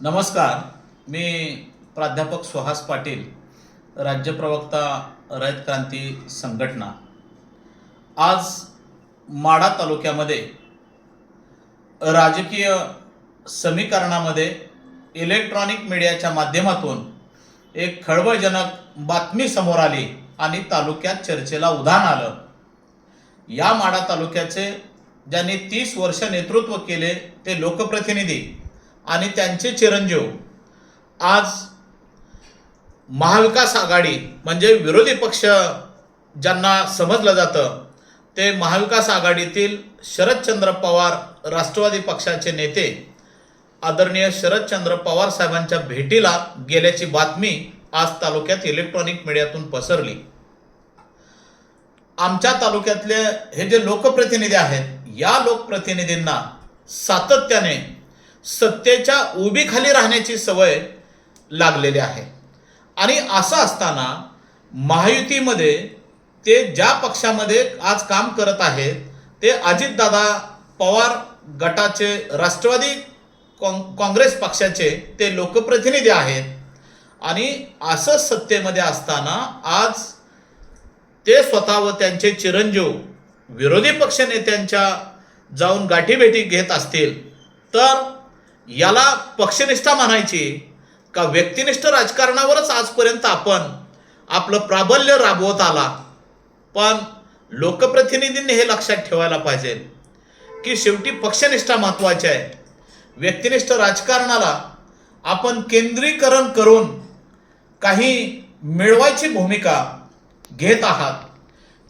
नमस्कार. मी प्राध्यापक सुहास पाटील राज्य प्रवक्ता रयत क्रांती संघटना. आज माढा तालुक्यामध्ये राजकीय समीकरणामध्ये इलेक्ट्रॉनिक मीडियाच्या माध्यमातून एक खळबळजनक बातमी समोर आली आणि तालुक्यात चर्चेला उधाण आलं. या माढा तालुक्याचे ज्यांनी तीस वर्ष नेतृत्व केले ते लोकप्रतिनिधी आणि त्यांचे चिरंजीव. आज महाविकास आघाडी म्हणजे विरोधी पक्ष ज्यांना समजलं जातं ते महाविकास आघाडीतील शरदचंद्र पवार राष्ट्रवादी पक्षाचे नेते आदरणीय शरदचंद्र पवार साहेबांच्या भेटीला गेल्याची बातमी आज तालुक्यात इलेक्ट्रॉनिक मीडियातून पसरली. आमच्या तालुक्यातले हे जे लोकप्रतिनिधी आहेत या लोकप्रतिनिधींना सातत्याने सत्तेच्या उभीखाली राहण्याची सवय लागलेली आहे. आणि असं असताना महायुतीमध्ये ते ज्या पक्षामध्ये आज काम करत आहेत ते अजितदादा पवार गटाचे राष्ट्रवादी काँग काँग्रेस पक्षाचे ते लोकप्रतिनिधी आहेत. आणि असं सत्तेमध्ये असताना आज ते स्वतः व त्यांचे चिरंजीव विरोधी पक्षनेत्यांच्या जाऊन गाठीभेटी घेत असतील तर याला पक्षनिष्ठा म्हणायची का व्यक्तिनिष्ठ राजकारणावरच आजपर्यंत आपण आपलं प्राबल्य राबवत आला. पण लोकप्रतिनिधींनी हे लक्षात ठेवायला पाहिजे की शेवटी पक्षनिष्ठा महत्त्वाची आहे. व्यक्तिनिष्ठ राजकारणाला आपण केंद्रीकरण करून काही मिळवायची भूमिका घेत आहात.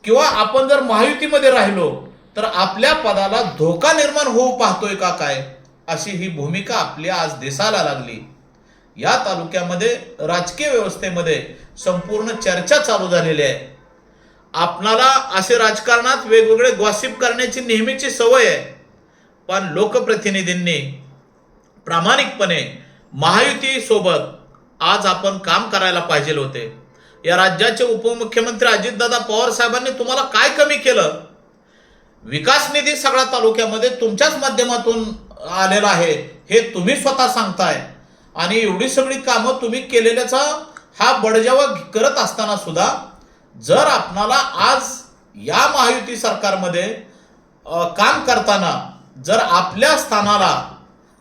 किंवा आपण जर महायुतीमध्ये राहिलो तर आपल्या पदाला धोका निर्माण होऊ पाहतोय का काय? अशी ही भूमिका आपली आज दिसायला लागली. या तालुक्यामध्ये राजकीय व्यवस्थेमध्ये संपूर्ण चर्चा चालू झालेली आहे. आपणाला असे राजकारणात वेगवेगळे ग्वासिप करण्याची नेहमीची सवय आहे. पण लोकप्रतिनिधींनी प्रामाणिकपणे महायुतीसोबत आज आपण काम करायला पाहिजे होते. या राज्याचे उपमुख्यमंत्री अजितदादा पवार साहेबांनी तुम्हाला काय कमी केलं? विकास निधी सगळ्या तालुक्यामध्ये तुमच्याच माध्यमातून आलेला आहे. हे तुम्ही स्वतः सांगताय. आणि एवढी सगळी कामं तुम्ही केलेल्याचा हा बडजावा करत असताना सुद्धा जर आपणाला आज या महायुती सरकारमध्ये काम करताना जर आपल्या स्थानाला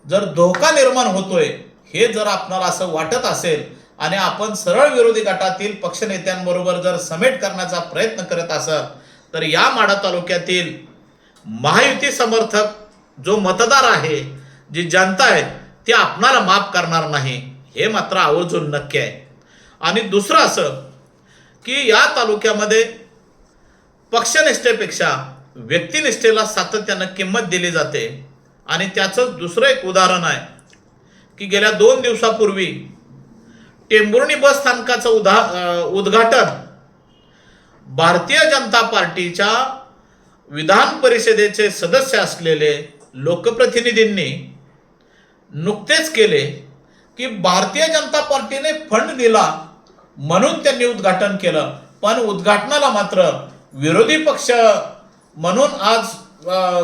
जर धोका निर्माण होतोय हे जर आपणाला असं वाटत असेल आणि आपण सरळ विरोधी गटातील पक्षनेत्यांबरोबर जर समेट करण्याचा प्रयत्न करत असाल तर या माढा तालुक्यातील महायुती समर्थक जो मतदार आहे जी जनता आहे ती आपणाला माफ करणार नाही हे मात्र आवर्जून नक्की आहे. आणि दुसरं असं की या तालुक्यामध्ये पक्षनिष्ठेपेक्षा व्यक्तिनिष्ठेला सातत्यानं किंमत दिली जाते. आणि त्याचं दुसरं एक उदाहरण आहे की गेल्या दोन दिवसापूर्वी टेंभुर्णी बस स्थानकाचं उदा उद्घाटन भारतीय जनता पार्टीच्या विधान परिषदेचे सदस्य असलेले लोकप्रतिनिधींनी नुकतेच केले की भारतीय जनता पार्टीने फंड दिला म्हणून त्यांनी उद्घाटन केलं. पण उद्घाटनाला मात्र विरोधी पक्ष म्हणून आज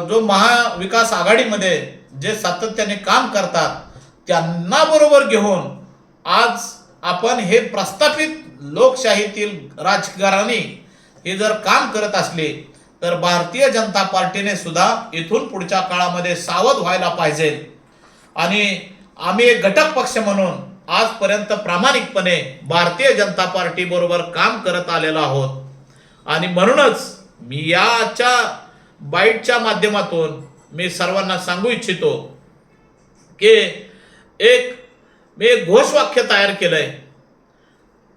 जो महाविकास आघाडीमध्ये जे सातत्याने काम करतात त्यांना बरोबर घेऊन आज आपण हे प्रस्थापित लोकशाहीतील राजकारणी हे जर काम करत असले तर भारतीय जनता पार्टीने सुद्धा इथून पुढच्या काळामध्ये सावध व्हायला पाहिजे. आणि आम्ही एक घटक पक्ष म्हणून आजपर्यंत प्रामाणिकपणे भारतीय जनता पार्टी बरोबर काम करत आलेलो आहोत. आणि म्हणूनच मी याच्या बाईटच्या माध्यमातून मी सर्वांना सांगू इच्छितो की एक मी एक घोषवाक्य तयार केलंय.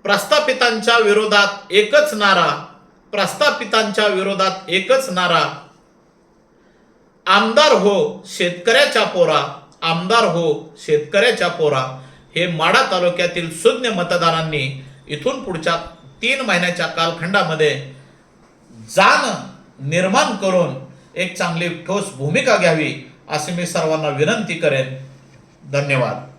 प्रस्थापितांच्या विरोधात एकच नारा प्रस्थापितांच्या विरोधात एकच नारा. आमदार हो शेतकऱ्याच्या पोरा. आमदार हो शेतकऱ्याच्या पोरा. हे माडा तालुक्यातील सुज्ञ मतदारांनी इथून पुढच्या तीन महिन्याच्या कालखंडामध्ये जाण निर्माण करून एक चांगली ठोस भूमिका घ्यावी अशी मी सर्वांना विनंती करेन. धन्यवाद.